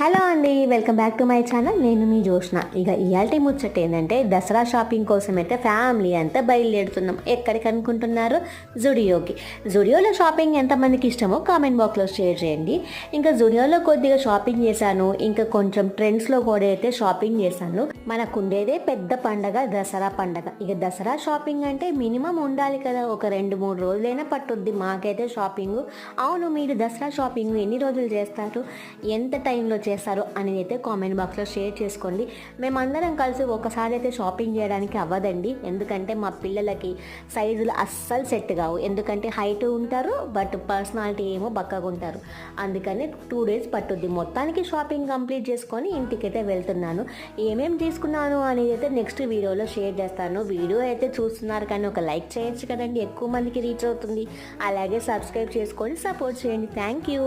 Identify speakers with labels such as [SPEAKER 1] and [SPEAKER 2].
[SPEAKER 1] Hello అండి welcome back to my channel. నేను మీ జోష్న ఇక ఇయాల్టి ముచ్చట ఏంటంటే దసరా షాపింగ్ కోసం అయితే ఫ్యామిలీ అంతా బయలుదేరుతున్నాం. ఎక్కడికి అనుకుంటున్నారు? జుడియోకి. జుడియోలో షాపింగ్ ఎంతమందికి ఇష్టమో కామెంట్ బాక్స్లో షేర్ చేయండి. ఇంకా జుడియోలో కొద్దిగా షాపింగ్ చేశాను. ఇంకా కొంచెం ట్రెండ్స్లో కూడా అయితే షాపింగ్ చేశాను. మనకు ఉండేదే పెద్ద పండగ దసరా పండగ. ఇక దసరా షాపింగ్ అంటే మినిమం ఉండాలి కదా. ఒక రెండు మూడు రోజులైనా పట్టుద్ది మాకైతే షాపింగ్. అవును మీరు దసరా షాపింగ్ ఎన్ని రోజులు చేస్తారు? ఎంత టైంలో చేస్తారు అనేది అయితే కామెంట్ బాక్స్లో షేర్ చేసుకోండి. మేమందరం కలిసి ఒకసారి అయితే షాపింగ్ చేయడానికి అవ్వదండి. ఎందుకంటే మా పిల్లలకి సైజులు అస్సలు సెట్ కావు. ఎందుకంటే హైట్ ఉంటారు బట్ పర్సనాలిటీ ఏమో బక్కగా ఉంటారు. అందుకని టూ డేస్ పట్టుద్ది. మొత్తానికి షాపింగ్ కంప్లీట్ చేసుకొని ఇంటికైతే వెళ్తున్నాను. ఏమేమి తీసుకున్నాను అనేది అయితే నెక్స్ట్ వీడియోలో షేర్ చేస్తాను. వీడియో అయితే చూస్తున్నారు కానీ ఒక లైక్ చేయొచ్చు కదండి. ఎక్కువ మందికి రీచ్ అవుతుంది. అలాగే సబ్స్క్రైబ్ చేసుకొని సపోర్ట్ చేయండి. Thank you